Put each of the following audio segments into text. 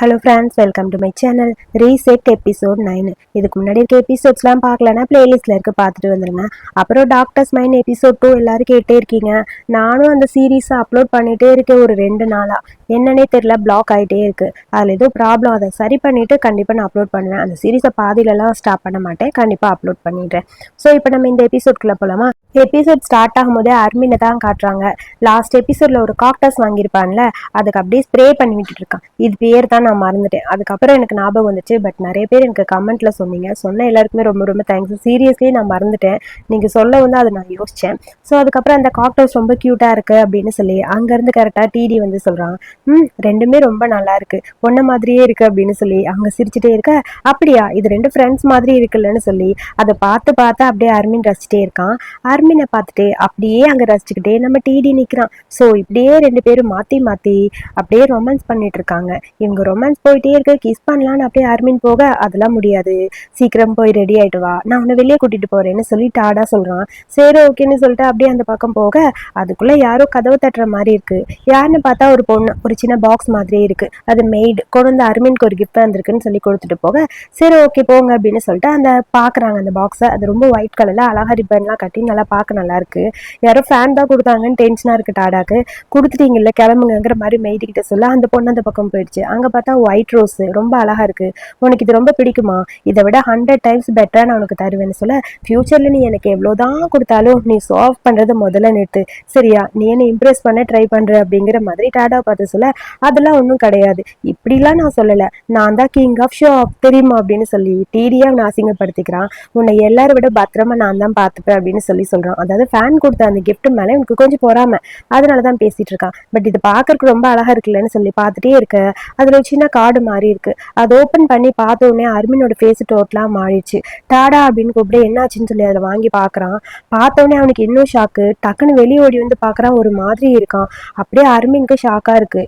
Hello friends welcome to my channel reset episode nine இதுக்கு முன்னாடி இருக்க எபிசோட்ஸ்லாம் பார்க்கலன்னா பிளேலிஸ்ட்டில் இருக்க பார்த்துட்டு வந்துருங்க. அப்புறம் டாக்டர்ஸ் மைண்ட் எபிசோட் டூ எல்லாரும் கேட்டே இருக்கீங்க. நானும் அந்த சீரீஸை அப்லோட் பண்ணிகிட்டே இருக்கேன் ஒரு ரெண்டு நாளாக என்னன்னே தெரியல பிளாக் ஆகிட்டே இருக்குது அதில் ஏதோ ப்ராப்ளம் அதை சரி பண்ணிவிட்டு கண்டிப்பாக நான் அப்லோட் பண்ணுவேன். அந்த சீரீஸை பாதியிலலாம் ஸ்டாப் பண்ண மாட்டேன் கண்டிப்பாக அப்லோட் பண்ணிடுறேன். ஸோ இப்போ நம்ம இந்த எபிசோட்குள்ளே போகலாமா எபிசோட் ஸ்டார்ட் ஆகும்போதே அர்மினை தான் காட்டுறாங்க. லாஸ்ட் எபிசோடில் ஒரு காக்டஸ் வாங்கியிருப்பான்ல அதுக்கு அப்படியே ஸ்ப்ரே பண்ணி விட்டுட்டு இருக்கான். இது பேர் தான் நான் மறந்துட்டேன். அதுக்கப்புறம் எனக்கு ஞாபகம் வந்துச்சு. பட் நிறைய பேர் எனக்கு கமெண்ட்ல சொன்னீங்க. சொன்ன எல்லாருக்குமே ரொம்ப ரொம்ப தேங்க்ஸ் சீரியஸ்லி நான் மறந்துட்டேன். நீங்கள் சொல்ல வந்து அதை நான் யோசித்தேன் ஸோ அதுக்கப்புறம் அந்த காக்டோஸ் ரொம்ப க்யூட்டாக இருக்குது அப்படின்னு சொல்லி அங்கேருந்து கரெக்டாக டிடி வந்து சொல்கிறாங்க ம் ரெண்டுமே ரொம்ப நல்லா இருக்கு. ஒன்றை மாதிரியே இருக்கு அப்படின்னு சொல்லி அங்கே சிரிச்சுட்டே இருக்க. அப்படியா? இது ரெண்டு ஃப்ரெண்ட்ஸ் மாதிரி இருக்குல்லன்னு சொல்லி அதை பார்த்து பார்த்து அப்படியே அர்மின் ரசிச்சிட்டே இருக்கான். அர்மினை பார்த்துட்டு அப்படியே அங்கே ரசிச்சுக்கிட்டே நம்ம டிடி நிற்கிறான் ஸோ இப்படியே ரெண்டு பேரும் மாற்றி மாற்றி அப்படியே ரொமான்ஸ் பண்ணிட்டு இருக்காங்க. இவங்க ரொமான்ஸ் போயிட்டே இருக்க. கிஸ் பண்ணலான்னு அப்படியே அர்மின் போக அதெல்லாம் முடியாது. சீக்கிரம் போய் ரெடி ஆயிட்டு வா. நான் உன்னை வெளியே கூட்டிட்டு போறேன்னு சொல்லி டாடா சொல்றான். சரி ஓகேன்னு சொல்லிட்டு அப்படியே அந்த பக்கம் போக அதுக்குள்ள யாரோ கதவு தட்டுற மாதிரி இருக்கு. யாருன்னு பார்த்தா ஒரு பொண்ணு ஒரு சின்ன பாக்ஸ் மாதிரியே இருக்கு. அது மெய்டு கொண்டு வந்து அர்மின்க்கு ஒரு கிஃப்ட் வந்திருக்குன்னு சொல்லி கொடுத்துட்டு போக சரி ஓகே போங்க அப்படின்னு சொல்லிட்டு அந்த பாக்குறாங்க அந்த பாக்ஸை அது ரொம்ப ஒயிட் கலர்ல அழகா ரிப்பன்லாம் கட்டி நல்லா பார்க்க நல்லா இருக்கு. யாரோ ஃபேன் தான் கொடுத்தாங்கன்னு டென்ஷனா இருக்கு டாடாக்கு கொடுத்துட்டீங்கல்ல கிளம்புங்கிற மாதிரி மெய்டு கிட்ட சொல்ல. அந்த பொண்ணு அந்த பக்கம் போயிடுச்சு. அங்க பார்த்தா ஒயிட் ரோஸ் ரொம்ப அழகா இருக்கு. உனக்கு இது ரொம்ப பிடிக்குமா? இதை விட ஹண்ட்ரட் டைம்ஸ் பெட்டரா நான் உனக்கு தருவேன்னு சொல்ல ஃபியூச்சர்ல நீ எனக்கு எவ்வளவுதான் கொடுத்தாலும் நீ சால்வ் பண்ணுறது முதல்ல நிறுத்து. சரியா? நீ என்ன இம்ப்ரெஸ் பண்ண ட்ரை பண்ற அப்படிங்கிற மாதிரி டாடா பார்த்து சொல்ல அதெல்லாம் ஒன்றும் கிடையாது. இப்படிலாம் நான் சொல்லலை. நான் தான் கிங் ஆஃப் ஷோ ஆஃப் தெரியுமா அப்படின்னு சொல்லி டிடியா அவனை அசிங்கப்படுத்திக்கிறான். உன்னை எல்லாரை விட பத்திரமா நான் தான் பார்த்துப்பேன் அப்படின்னு சொல்லி சொல்றான். அதாவது ஃபேன் கொடுத்த அந்த கிஃப்ட் மேலே எனக்கு கொஞ்சம் பொறாம. அதனால தான் பேசிட்டு இருக்கான். பட் இது பார்க்கறக்கு ரொம்ப அழகா இருக்குல்லன்னு சொல்லி பார்த்துட்டே இருக்க. அதுல வச்சு சின்ன கார்டு மாதிரி இருக்கு. அதை ஓப்பன் பண்ணி பார்த்த உடனே அர்மினோட ஃபேஸ் டோட்டலாக மாறிடுச்சு. டாடா அப்படின்னு கூப்பிட்டு என்னாச்சுன்னு சொல்லி அதை வாங்கி பார்க்குறான். பார்த்த உடனே அவனுக்கு இன்னும் ஷாக்கு டக்குன்னு வெளியே ஓடி வந்து பார்க்குறான். ஒரு மாதிரி இருக்கான். அப்படியே அர்மினுக்கு ஷாக்கா இருக்கு.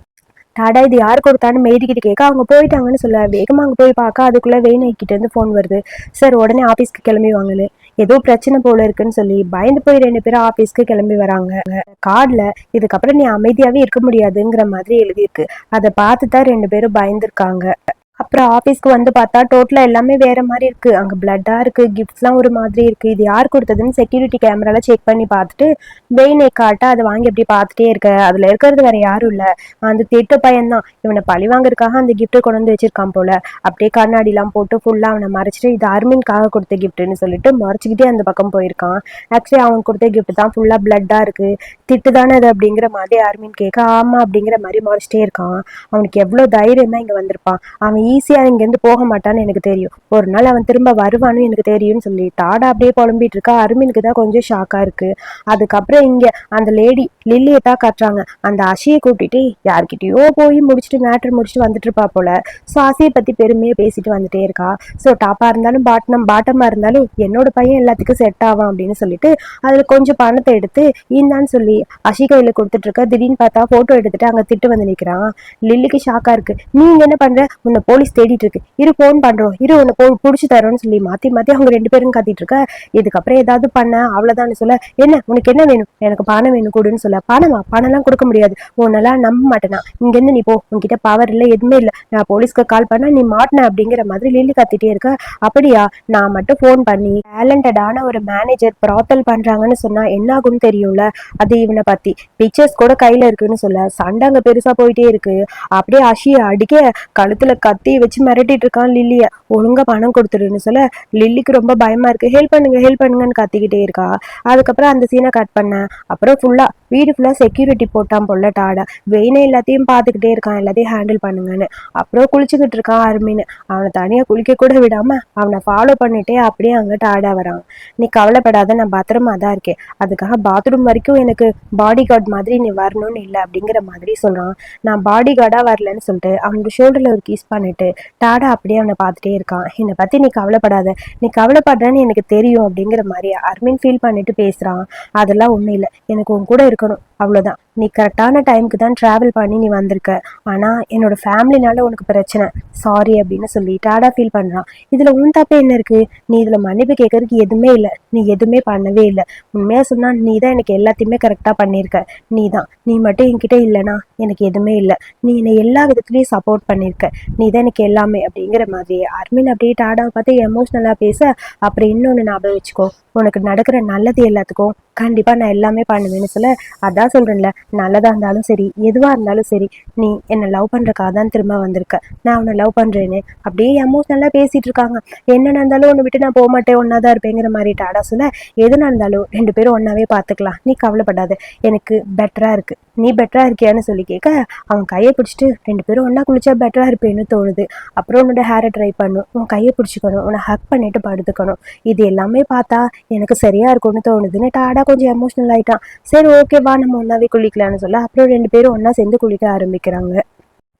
டாடா இது யார் கொடுத்தான்னு மெய்டிக்கிட்டு கேட்க அவங்க போயிட்டாங்கன்னு சொல்ல. வேகமாக அங்கே போய் பார்க்க. அதுக்குள்ளே வெயினைக்கிட்ட இருந்து ஃபோன் வருது. சார் உடனே ஆஃபீஸ்க்கு கிளம்பி வாங்கன்னு. ஏதோ பிரச்சனை போல இருக்குன்னு சொல்லி பயந்து போய் ரெண்டு பேரும் ஆஃபீஸ்க்கு கிளம்பி வராங்க. கார்டில் இதுக்கப்புறம் நீ அமைதியாகவே இருக்க முடியாதுங்கிற மாதிரி எழுதியிருக்கு. அதை பார்த்து தான் ரெண்டு பேரும் பயந்துருக்காங்க. அப்புறம் ஆஃபீஸ்க்கு வந்து பார்த்தா டோட்டலாக எல்லாமே வேற மாதிரி இருக்கு. அங்கே பிளட்டாக இருக்கு கிஃப்ட்ஸ்லாம் ஒரு மாதிரி இருக்குது இது யார் கொடுத்ததுன்னு செக்யூரிட்டி கேமராலாம் செக் பண்ணி பார்த்துட்டு வெயினை காட்ட அதை வாங்கி அப்படி பார்த்துட்டே இருக்க. அதில் இருக்கிறது வேற யாரும் இல்லை. அந்த திட்டு பையன்தான். இவனை பழி வாங்குறதுக்காக அந்த கிஃப்ட்டை கொண்டு வந்து வச்சிருக்கான் போல. அப்படியே கண்ணாடிலாம் போட்டு ஃபுல்லாக அவனை மறைச்சிட்டு இது அர்மின்காக கொடுத்த கிஃப்ட்னு சொல்லிட்டு மறைச்சிக்கிட்டே அந்த பக்கம் போயிருக்கான். ஆக்சுவலி அவன் கொடுத்த கிஃப்ட் தான் ஃபுல்லாக பிளட்டாக இருக்கு. திட்டு தானே அது அப்படிங்கிற மாதிரி அர்மின் கேட்க ஆமாம் அப்படிங்கிற மாதிரி மறைச்சிட்டே இருக்கான். அவனுக்கு எவ்வளோ தைரியமாக இங்கே வந்திருப்பான். அவன் ஈஸியாக இங்கேருந்து போக மாட்டான்னு எனக்கு தெரியும். ஒரு நாள் அவன் திரும்ப வருவான்னு எனக்கு தெரியும்னு சொல்லி டாடா அப்படியே புலம்பிட்டு இருக்கா. அருமினுக்கு தான் கொஞ்சம் ஷாக்காக இருக்கு. அதுக்கப்புறம் இங்கே அந்த லேடி லில்லியை தான் காட்டுறாங்க. அந்த அஷியை கூட்டிட்டு யார்கிட்டயோ போய் முடிச்சுட்டு மேட்ரு முடிச்சுட்டு வந்துட்டு இருப்பா போல. ஸோ அசியை பற்றி பெருமையாக பேசிட்டு வந்துட்டே இருக்கா. ஸோ டாப்பாக இருந்தாலும் பாட்டம் பாட்டமாக இருந்தாலும் என்னோட பையன் எல்லாத்துக்கும் செட் ஆவான் அப்படின்னு சொல்லிட்டு அதில் கொஞ்சம் பணத்தை எடுத்து இந்தான்னு சொல்லி அஷி கையில் கொடுத்துட்டு இருக்க. திடீர்னு பார்த்தா ஃபோட்டோ எடுத்துட்டு அங்கே திட்டு வந்து நிற்கிறான் லில்லிக்கு ஷாக்காக இருக்கு. நீ என்ன பண்ற? உன்னை போலீஸ் போலீஸ் தேடிட்டு இருக்கு. இரு ஃபோன் பண்றோம். இரு உன்னை போ பிடிச்சி தரோன்னு சொல்லி மாத்தி மாத்தி அவங்க ரெண்டு பேரும் கத்திட்டு இருக்க. இதுக்கப்புறம் ஏதாவது பண்ண அவ்வளவுதான் சொல்ல. என்ன? உனக்கு என்ன வேணும்? எனக்கு பணம் வேணும் கொடுன்னு சொல்ல. பணமா? பணம்லாம் கொடுக்க முடியாது. உன்னெல்லாம் நம்ப மாட்டேனா. இங்க இருந்து நீ போ. உன்கிட்ட பவர் இல்லை எதுவுமே இல்லை. நான் போலீஸ்க்கு கால் பண்ணா நீ மாட்டின அப்படிங்கிற மாதிரி லில்லி கத்திட்டே இருக்க. அப்படியா? நான் மட்டும் ஃபோன் பண்ணி டேலண்டடான ஒரு மேனேஜர் ப்ராத்தல் பண்றாங்கன்னு சொன்னா என்ன ஆகும்னு தெரியும்ல? அது இவனை பத்தி. பிக்சர்ஸ் கூட கையில இருக்குன்னு சொல்ல. சண்டை அங்க பெருசா போயிட்டே இருக்கு. அப்படியே அஷிய அடிக்க கழுத்துல கத்தி வச்சு மிரட்டிட்டு இருக்கான் லில்லிய. ஒழுங்கா பணம் கொடுத்துருன்னு சொல்ல லில்லிக்கு ரொம்ப பயமா இருக்கு. ஹெல்ப் பண்ணுங்க ஹெல்ப் பண்ணுங்கன்னு கத்திக்கிட்டே இருக்கா. அதுக்கப்புறம் அந்த சீனை கட் பண்ண அப்புறம் ஃபுல்லா வீடு ஃபுல்லாக செக்யூரிட்டி போட்டான் பொல்ல டாடா. வெயினை எல்லாத்தையும் பார்த்துக்கிட்டே இருக்கான் எல்லாத்தையும் ஹேண்டில் பண்ணுங்கன்னு. அப்புறம் குளிச்சுக்கிட்டு இருக்கான் அருமின்னு அவனை தனியாக குளிக்க கூட விடாமல் அவனை ஃபாலோ பண்ணிட்டே அப்படியே அங்கே டாடா வரான். நீ கவலைப்படாத நான் பத்திரமா தான் இருக்கேன். அதுக்காக பாத்ரூம் வரைக்கும் எனக்கு பாடி கார்டு மாதிரி நீ வரணும்னு இல்லை அப்படிங்கிற மாதிரி சொல்கிறான் நான் பாடி கார்டாக வரலன்னு சொல்லிட்டு அவனோட ஷோல்டரில் ஒரு கீஸ் பண்ணிட்டு டாடா அப்படியே அவனை பார்த்துட்டே இருக்கான். என்னை பற்றி நீ கவலைப்படாத. நீ கவலைப்படுறேன்னு எனக்கு தெரியும் அப்படிங்கிற மாதிரி அர்மின் ஃபீல் பண்ணிட்டு பேசுகிறான் அதெல்லாம் ஒன்றும் இல்லை. எனக்கு உன் கூட இருக்கணும் அவ்வளோதான் நீ கரெக்டான டைமுக்கு தான் ட்ராவல் பண்ணி நீ வந்திருக்க. ஆனால் என்னோட ஃபேமிலினால உனக்கு பிரச்சனை. சாரி அப்படின்னு சொல்லி டாடா ஃபீல் பண்ணுறான் இதில் உன் தப்பு என்ன இருக்குது நீ இதில் மன்னிப்பு கேட்கறதுக்கு எதுவுமே இல்லை. நீ எதுவுமே பண்ணவே இல்லை. உண்மையாக சொன்னால் நீ தான் எனக்கு எல்லாத்தையுமே கரெக்டாக பண்ணியிருக்க. நீ தான். நீ மட்டும் என்கிட்ட இல்லைனா எனக்கு எதுவுமே இல்லை. நீ என்னை எல்லா விதத்துலேயும் சப்போர்ட் பண்ணியிருக்க. நீ தான் எனக்கு எல்லாமே அப்படிங்கிற மாதிரி. அர்மின் அப்படியே டாடாவை பார்த்து எமோஷ்னலாக பேச அப்புறம் இன்னொன்று ஞாபகம் வச்சுக்கோ. உனக்கு நடக்கிற நல்லது எல்லாத்துக்கும் கண்டிப்பாக நான் எல்லாமே பண்ணுவேன்னு சொல்ல அதான் சொல்கிறேன்ல நல்லதாக இருந்தாலும் சரி எதுவாக இருந்தாலும் சரி நீ என்னை லவ் பண்ணுறக்காக தான் திரும்ப வந்திருக்க. நான் உன்னை லவ் பண்ணுறேன்னு அப்படியே எமோஷ்னலாக பேசிகிட்டு இருக்காங்க. என்ன நடந்தாலும் உன்னை விட்டு நான் போக மாட்டேன் ஒன்றா தான் இருப்பேங்கிற மாதிரி டாடா சொல்ல எது நடந்தாலும் ரெண்டு பேரும் ஒன்றாவே பார்த்துக்கலாம் நீ கவலைப்படாத. எனக்கு பெட்டராக இருக்குது நீ பெட்டராக இருக்கியான்னு சொல்லி கேட்க அவன் கையை பிடிச்சிட்டு ரெண்டு பேரும் ஒன்றா குளிச்சா பெட்டராக இருப்பேன்னு தோணுது. அப்புறம் உன்னோட ஹேரை ட்ரை பண்ணும் உன் கையை பிடிச்சிக்கணும். உன்னை ஹக் பண்ணிட்டு படுத்துக்கணும். இது எல்லாமே பார்த்தா எனக்கு சரியா இருக்கும்னு தோணுதுன்னு டாடா கொஞ்சம் எமோஷனல் ஆயிட்டான். சரி ஓகேவா நம்ம ஒன்றாவே குளிக்கலான்னு சொல்ல அப்புறம் ரெண்டு பேரும் ஒன்றா சேர்ந்து குளிக்க ஆரம்பிக்கிறாங்க.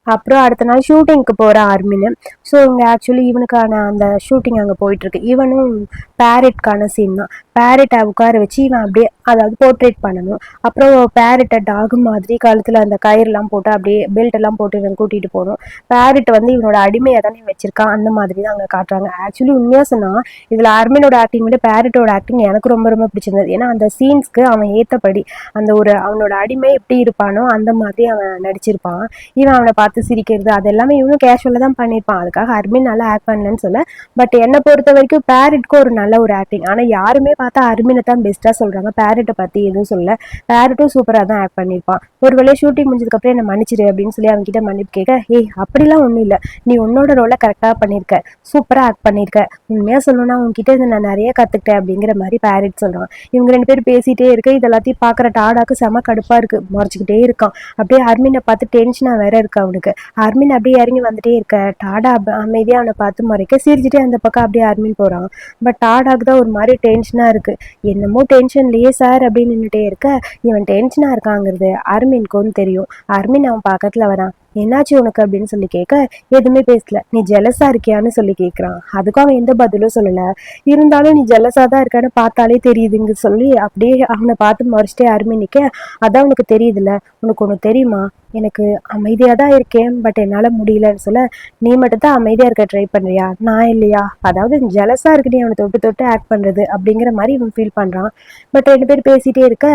அப்புறம் அடுத்த நாள் ஷூட்டிங்க்கு போகிற ஆர்மின்னு ஸோ இங்கே ஆக்சுவலி இவனுக்கான அந்த ஷூட்டிங் அங்கே போயிட்டுருக்கு. இவனும் பேரட்கான சீன் தான். பேரட்டை உட்கார வச்சு இவன் அப்படியே அதாவது போர்ட்ரேட் பண்ணணும். அப்புறம் பேரட்டை டாகு மாதிரி கழுத்தில் அந்த கயிறுலாம் போட்டு அப்படியே பெல்ட் எல்லாம் போட்டு இவன் கூட்டிகிட்டு போகணும் பேரட் வந்து இவனோட அடிமையாக தானே வச்சிருக்கான். அந்த மாதிரி தான் அங்கே காட்டுறாங்க. ஆக்சுவலி உண்மையாக சொன்னால் இதில் ஆர்மினோட ஆக்டிங் விட பேரட்டோட ஆக்டிங் எனக்கு ரொம்ப ரொம்ப பிடிச்சிருந்தது. ஏன்னா அந்த சீன்ஸ்க்கு அவன் ஏற்றபடி அந்த ஒரு அவனோட அடிமை எப்படி இருப்பானோ அந்த மாதிரி அவன் நடிச்சிருப்பான். இவன் அவனை பார்த்து சிரிக்கிறது அது எல்லாமே இவனும் கேஷுவலாக தான் பண்ணியிருப்பான். அதுக்காக அர்மின் நல்லா ஆக்ட் பண்ணலன்னு சொல்ல. பட் என்னை பொறுத்த வரைக்கும் பேரட்க்கு ஒரு நல்ல ஒரு ஆக்டிங் ஆனால் யாருமே பார்த்தா அர்மினை தான் பெஸ்ட்டாக சொல்கிறாங்க பேரட்டை பற்றி எதுவும் சொல்ல பேரட்டும் சூப்பராக தான் ஆக்ட் பண்ணியிருப்பான். ஒரு வேளை ஷூட்டிங் முடிஞ்சதுக்கப்புறம் என்ன மன்னிச்சிரு அப்படின்னு சொல்லி அவன்கிட்ட மன்னிப்பு கேட்க ஏய் அப்படிலாம் ஒன்றும் இல்லை. நீ உன்னோட ரோலை கரெக்டாக பண்ணியிருக்க. சூப்பராக ஆக்ட் பண்ணியிருக்க. உண்மையாக சொல்லணும்னா உன்கிட்ட இதை நான் நிறைய கற்றுக்கிட்டேன் அப்படிங்கிற மாதிரி பேரட் சொல்கிறான் இவங்க ரெண்டு பேரும் பேசிகிட்டே இருக்க. இது எல்லாத்தையும் பார்க்குற டாடாக்கு செம கடுப்பாக இருக்குது முறைச்சிக்கிட்டே இருக்கான். அப்படியே அர்மினை பார்த்து டென்ஷனாக வேற இருக்கு அவனுக்கு. அர்மின் அப்படியே இறங்கி வந்துட்டே இருக்க. டாடா அமைதியாக அவனை பார்த்து முறைக்க சிரிச்சுட்டே அந்த பக்கம் அப்படியே அர்மின் போகிறான் பட் டாடாக்கு தான் ஒரு மாதிரி டென்ஷனாக இருக்குது என்னமோ டென்ஷன்லேயே சார் அப்படின்னு நின்றுட்டே இருக்க. இவன் டென்ஷனாக இருக்காங்கிறது அர்மின்க்கும் தெரியும். அர்மின் அவன் பக்கத்தில் வரான். என்னாச்சு உனக்கு அப்படின்னு சொல்லி கேட்க எதுவுமே பேசல. நீ ஜெலஸா இருக்கியான்னு சொல்லி கேட்குறான். அதுக்கும் அவன் எந்த பதிலும் சொல்லல. இருந்தாலும் நீ ஜெலஸா தான் இருக்கான்னு பார்த்தாலே தெரியுதுங்க சொல்லி அப்படியே அவனை பார்த்து மறைச்சிட்டே அருமை நிற்க அதான் உனக்கு தெரியுதுல்ல. உனக்கு ஒன்று தெரியுமா? எனக்கு அமைதியாக தான் இருக்கேன் பட் என்னால் முடியலன்னு சொல்ல நீ மட்டும் தான் அமைதியாக இருக்க ட்ரை பண்ணுறியா நான் இல்லையா? அதாவது ஜெலஸாக இருக்கு நீ அவனை தொட்டு தொட்டு ஆக்ட் பண்ணுறது அப்படிங்கிற மாதிரி இவன் ஃபீல் பண்ணுறான் பட் ரெண்டு பேர் பேசிகிட்டே இருக்க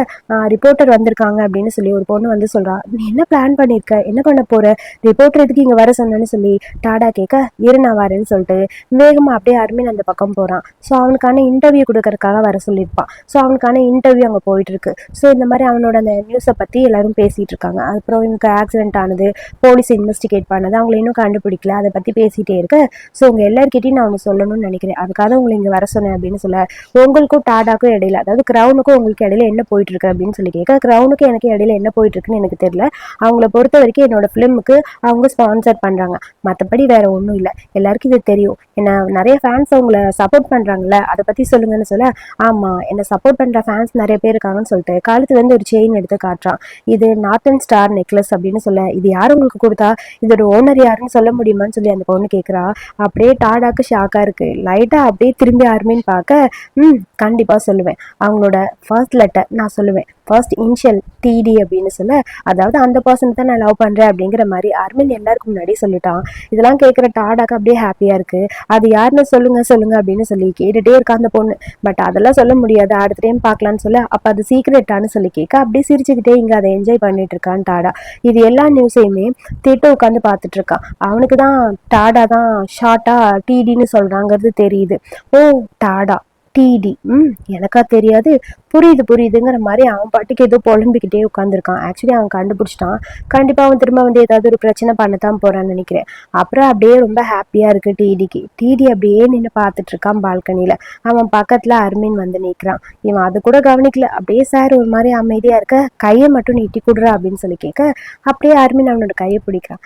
ரிப்போர்ட்டர் வந்திருக்காங்க அப்படின்னு சொல்லி ஒரு பொண்ணு வந்து சொல்கிறான் நீ என்ன பிளான் பண்ணியிருக்க என்ன பண்ண போகிற ரிப்போர்ட்டர் எதுக்கு இங்கே வர சொன்னேன்னு சொல்லி டாடா கேட்க இரு நான் வரேன்னு சொல்லிட்டு வேகமாக அப்படியே அர்மின் அந்த பக்கம் போகிறான் ஸோ அவனுக்கான இன்டர்வியூ கொடுக்கறதுக்காக வர சொல்லியிருப்பான். ஸோ அவனுக்கான இன்டர்வியூ அங்கே போயிட்டு இருக்கு ஸோ இந்த மாதிரி அவனோட அந்த நியூஸை பற்றி எல்லாரும் பேசிகிட்டு இருக்காங்க. அப்புறம் இவனுக்கு ஆக்சிடென்ட் ஆனது போலீஸ் இன்வெஸ்டிகேட் பண்ணது அவங்கள இன்னும் கண்டுபிடிக்கல. அதை பற்றி பேசிகிட்டே இருக்க. ஸோ உங்கள் எல்லாருக்கிட்டையும் நான் ஒன்று சொல்லணும்னு நினைக்கிறேன். அதுக்காக உங்களை இங்கே வர சொன்னேன் அப்படின்னு சொல்ல உங்களுக்கும் டாடாக்கும் இடையில அதாவது க்ரௌனுக்கும் உங்களுக்கு இடையில என்ன போயிட்டு இருக்கு அப்படின்னு சொல்லி கேட்க க்ரௌனுக்கும் எனக்கு இடையில என்ன போயிட்டு இருக்குன்னு எனக்கு தெரியல. அவங்கள பொறுத்த வரைக்கும் என்னோட ஃபிலிமுக்கு அவங்க ஸ்பான்சர் பண்ணுறாங்க மற்றபடி வேற ஒன்றும் இல்லை. எல்லாருக்கும் இது தெரியும். என்ன நிறைய ஃபேன்ஸ் அவங்கள சப்போர்ட் பண்ணுறாங்கல்ல அதை பற்றி சொல்லுங்கன்னு சொல்ல ஆமாம் என்னை சப்போர்ட் பண்ணுற ஃபேன்ஸ் நிறைய பேர் இருக்காங்கன்னு சொல்லிட்டு காலத்துல இருந்து ஒரு செயின் எடுத்து காட்டுறான். இது நார்த்தன் ஸ்டார் நெக்லஸ் அப்படின்னு சொல்ல இது யார் உங்களுக்கு கொடுத்தா? இதோட ஓனர் யாருன்னு சொல்ல முடியுமான்னு சொல்லி அந்த பொண்ணு கேட்குறா அப்படியே டாடாக்கு ஷாக்காக இருக்கு. லைட்டாக அப்படியே திரும்பி யாருமேன்னு பார்க்க ம் கண்டிப்பாக சொல்லுவேன். அவங்களோட ஃபர்ஸ்ட் லெட்டர் நான் சொல்லுவேன். ஃபர்ஸ்ட் இனிஷியல் டிடி அப்படின்னு சொல்ல அதாவது அந்த பர்சன் தான் நான் லவ் பண்ணுறேன் அப்படிங்கிற மாதிரி அர்மின் எல்லாருக்கும் முன்னாடி சொல்லிட்டான். இதெல்லாம் கேட்குற டாடாக்கு அப்படியே ஹாப்பியாக இருக்குது அது யாருன்னு சொல்லுங்க சொல்லுங்க அப்படின்னு சொல்லி கேட்டுகிட்டே இருக்கா அந்த பொண்ணு. பட் அதெல்லாம் சொல்ல முடியாது. அடுத்த டைம் பார்க்கலான்னு சொல்ல அப்போ அது சீக்ரெட்டான்னு சொல்லி கேட்க அப்படியே சிரிச்சுக்கிட்டே இங்கே அதை என்ஜாய் பண்ணிட்டு இருக்கான் டாடா. இது எல்லா நியூஸையுமே திட்டு உட்காந்து பார்த்துட்டு இருக்கான் அவனுக்கு தான் டாடா தான் ஷார்ட்டாக டிடின்னு சொல்கிறாங்கிறது தெரியுது. ஓ டாடா. டிடி ம் எனக்கா தெரியாது. புரியுது புரியுதுங்கிற மாதிரி அவன் பாட்டுக்கு ஏதோ புலம்பிக்கிட்டே உட்காந்துருக்கான் ஆக்சுவலி அவன் கண்டுபிடிச்சிட்டான். கண்டிப்பாக அவன் திரும்ப வந்து ஏதாவது ஒரு பிரச்சனை பண்ணத்தான் போகிறான்னு நினைக்கிறேன். அப்புறம் அப்படியே ரொம்ப ஹாப்பியாக இருக்குது டிடிக்கு. டிடி அப்படியே நின்று பார்த்துட்டு இருக்கான் பால்கனியில் அவன் பக்கத்தில் அர்மின் வந்து நிற்கிறான் இவன் அது கூட கவனிக்கல. அப்படியே சார் ஒரு மாதிரி அமைதியாக இருக்க. கையை மட்டும் நீட்டி கொடுறா அப்படின்னு சொல்லி கேட்க அப்படியே அர்மின் அவனோட கையை பிடிக்கிறான்.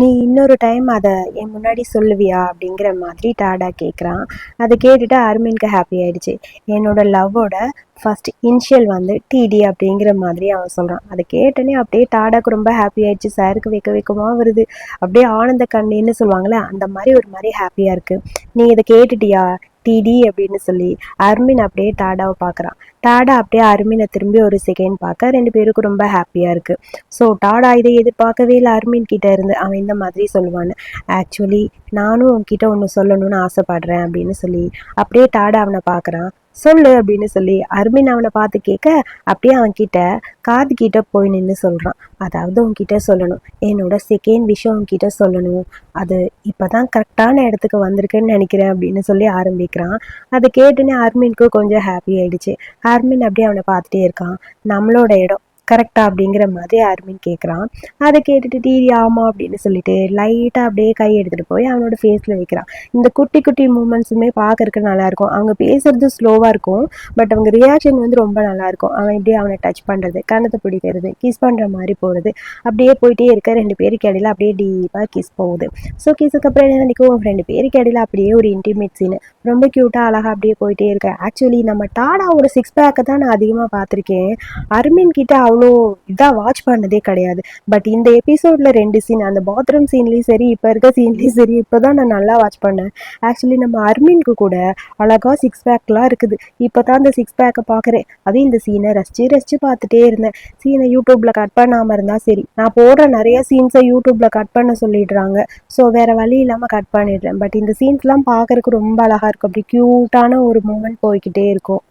நீ இன்னொரு டைம் அதை என் முன்னாடி சொல்லுவியா? அப்படிங்கிற மாதிரி டாடா கேட்குறான் அதை கேட்டுட்டு அர்மின்க்கு ஹாப்பி ஆயிடுச்சு. என்னோட லவ்வோட ஃபர்ஸ்ட் இனிஷியல் வந்து டிடி அப்படிங்கிற மாதிரி அவன் சொல்கிறான் அதை கேட்டனே அப்படியே டாடாக்கு ரொம்ப ஹாப்பி ஆயிடுச்சு. சாருக்கு வைக்க வைக்கமாக வருது? அப்படியே ஆனந்த கண்ணின்னு சொல்லுவாங்களே அந்த மாதிரி ஒரு மாதிரி ஹாப்பியாக இருக்குது நீ இதை கேட்டுட்டியா? டிடி அப்படின்னு சொல்லி அர்மின் அப்படியே டாடாவை பார்க்குறான். டாடா அப்படியே அர்மினை திரும்பி ஒரு செகண்ட் பார்க்க ரெண்டு பேருக்கும் ரொம்ப ஹாப்பியாக இருக்குது ஸோ டாடா இதை எதிர்பார்க்கவே இல்லை. அர்மின் கிட்டே இருந்து அவன் இந்த மாதிரி சொல்லுவான்னு. ஆக்சுவலி நானும் உன்கிட்ட ஒன்று சொல்லணும்னு ஆசைப்படுறேன் அப்படின்னு சொல்லி அப்படியே டாடா அவனை பார்க்குறான். சொல்லு அப்படின்னு சொல்லி அர்மின் அவனை பார்த்து கேட்க அப்படியே அவன் கிட்ட காது கிட்ட போய் நின்று சொல்கிறான் அதாவது உன்கிட்ட சொல்லணும். என்னோட செகண்ட் விஷயம் உன்கிட்ட சொல்லணும். அது இப்போதான் கரெக்டான இடத்துக்கு வந்திருக்குன்னு நினைக்கிறேன் அப்படின்னு சொல்லி ஆரம்பிக்கிறான். அதை கேட்டுன்னு அர்மினுக்கு கொஞ்சம் ஹாப்பி ஆயிடுச்சு. அர்மின் அப்படியே அவனை பார்த்துட்டே இருக்கான். நம்மளோட இடம். கரெக்டா அப்படிங்கிற மாதிரி அருமின் கேட்குறான் அதை கேட்டுட்டு டிடி ஆமா அப்படின்னு சொல்லிட்டு லைட்டாக அப்படியே கை எடுத்துகிட்டு போய் அவனோட ஃபேஸில் வைக்கிறான். இந்த குட்டி குட்டி மூமெண்ட்ஸுமே பார்க்கறதுக்கு நல்லாயிருக்கும் அவங்க பேசுறது ஸ்லோவாக இருக்கும் பட் அவங்க ரியாக்ஷன் வந்து ரொம்ப நல்லாயிருக்கும் அவன் இப்படியே அவனை டச் பண்ணுறது கணத்தை பிடிக்கிறது கிஸ் பண்ணுற மாதிரி போகிறது அப்படியே போயிட்டே இருக்க ரெண்டு பேருக்கு இடையில அப்படியே டீப்பாக கிஸ் போகுது. ஸோ கிஸுக்கு அப்புறம் என்ன நினைக்கும்? ரெண்டு பேருக்கு இடையில அப்படியே ஒரு இன்டிமேட் சீனு ரொம்ப க்யூட்டாக அழகாக அப்படியே போயிட்டே இருக்கேன் ஆக்சுவலி நம்ம டாடா ஒரு சிக்ஸ் பேக்கை தான் நான் அதிகமாக பார்த்துருக்கேன். அர்மின் கிட்ட அவ்வளோ இதாக வாட்ச் பண்ணதே கிடையாது. பட் இந்த எபிசோட்ல ரெண்டு சீன் அந்த பாத்ரூம் சீன்லேயும் சரி இப்போ இருக்க சீன்லேயும் சரி இப்போ தான் நான் நல்லா வாட்ச் பண்ணேன். ஆக்சுவலி நம்ம அர்மின்க்கு கூட அழகாக சிக்ஸ் பேக்லாம் இருக்குது. இப்போ தான் அந்த சிக்ஸ் பேக்கை பார்க்குறேன் அதுவும் இந்த சீனை ரசிச்சு ரசிச்சு பார்த்துட்டே இருந்தேன். சீனை யூடியூப்ல கட் பண்ணாமல் இருந்தால் சரி. நான் போடுற நிறைய சீன்ஸை யூடியூப்ல கட் பண்ண சொல்லிடுறாங்க. ஸோ வேற வழி இல்லாமல் கட் பண்ணிடுறேன். பட் இந்த சீன்ஸ்லாம் பார்க்குறதுக்கு ரொம்ப அழகாக இருக்கும். அப்படி க்யூட்டான ஒரு மூமெண்ட் போய்க்கிட்டே இருக்கும்.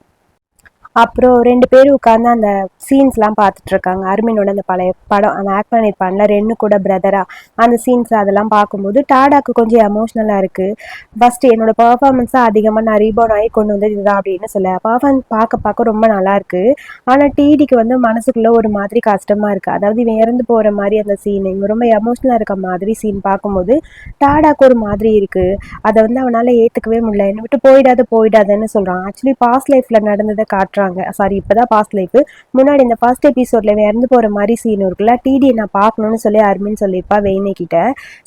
அப்புறம் ரெண்டு பேரும் உட்காந்து அந்த சீன்ஸ்லாம் பார்த்துட்டு இருக்காங்க அருமினோட அந்த பழைய படம் அந்த ஆக்ட் பண்ணியிருப்பான்ல ரெண்டு கூட பிரதரா அந்த சீன்ஸ் அதெல்லாம் பார்க்கும்போது டாடாக்கு கொஞ்சம் எமோஷ்னலாக இருக்குது ஃபஸ்ட்டு என்னோட பர்ஃபார்மன்ஸாக அதிகமாக நான் ரீபோன் ஆகி கொண்டு வந்தது இதுதான் அப்படின்னு சொல்ல. பர்ஃபார்மன்ஸ் பார்க்க பார்க்க ரொம்ப நல்லா இருக்குது ஆனால் டிடிக்கு வந்து மனசுக்குள்ளே ஒரு மாதிரி கஷ்டமாக இருக்குது அதாவது இவன் இறந்து போகிற மாதிரி அந்த சீன் இவன் ரொம்ப எமோஷ்னலாக இருக்க மாதிரி சீன் பார்க்கும்போது டாடாக்கு ஒரு மாதிரி இருக்குது அதை வந்து அவனால் ஏற்றுக்கவே முடியல. என்னை விட்டு போயிடாத போயிடாதன்னு சொல்கிறான் ஆக்சுவலி பாஸ்ட் லைஃப்பில் நடந்ததை காட்டுறாங்க சாரி இப்போதான் பாஸ்ட் லைஃப் முன்னாடி இந்த ஃபர்ஸ்ட் எபிசோட்ல இறந்து போகிற மாதிரி சீன் இருக்குல்ல டிடி நான் பார்க்கணும்னு சொல்லி அருமின்னு சொல்லியிருப்பா வெயினே கிட்ட.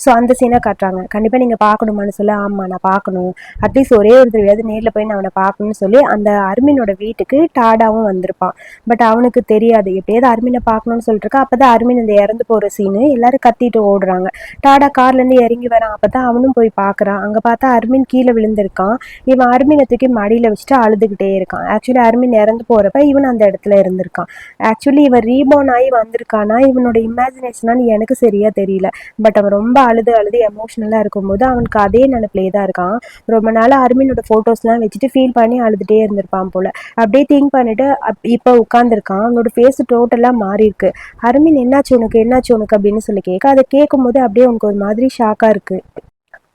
ஸோ அந்த சீனை காட்டுறாங்க. கண்டிப்பாக நீங்கள் பார்க்கணுமான்னு சொல்லி ஆமாம் நான் பார்க்கணும். அட்லீஸ்ட் ஒரே ஒரு தடவையாவது நேரில் போய் நான் அவனை பார்க்கணும்னு சொல்லி அந்த அருமினோட வீட்டுக்கு டாடாவும் வந்திருப்பான் பட் அவனுக்கு தெரியாது. எப்படியாவது அருமினை பார்க்கணும்னு சொல்லிட்டு அப்போ தான் அருமின் இந்த இறந்து போகிற சீனு எல்லாரும் கத்திட்டு ஓடுறாங்க. டாடா கார்லேருந்து இறங்கி வரான். அப்போ தான் அவனும் போய் பார்க்குறான். அங்கே பார்த்தா அருமின் கீழே விழுந்திருக்கான். இவன் அருமினை தூக்கி மடியில் வச்சுட்டு அழுதுகிட்டே இருக்கான். ஆக்சுவலி அருமின் இறந்து போகிறப்ப இவன் அந்த இடத்துல இருந்திருக்கான். ஆக்சுவலி இவன் ரீபோன் ஆகி வந்திருக்கானா? இவனோட இமேஜினேஷனான்னு எனக்கு சரியா தெரியல. பட் அவன் ரொம்ப அழுது அழுது எமோஷ்னலாக இருக்கும்போது அவனுக்கு அதே நினப்பிலே தான் இருக்கான். ரொம்ப நாள் அருமினோட ஃபோட்டோஸ்லாம் வச்சுட்டு ஃபீல் பண்ணி அழுதுகிட்டே இருந்திருப்பான் போல. அப்படியே திங்க் பண்ணிட்டு அப் இப்போ உட்காந்துருக்கான் அவனோட ஃபேஸ் டோட்டலாக மாறியிருக்கு அருமின் என்னாச்சு உனக்கு? என்னாச்சு உனக்கு? அப்படின்னு சொல்லி கேட்க அதை கேட்கும்போது அப்படியே உனக்கு ஒரு மாதிரி ஷாக்காக இருக்குது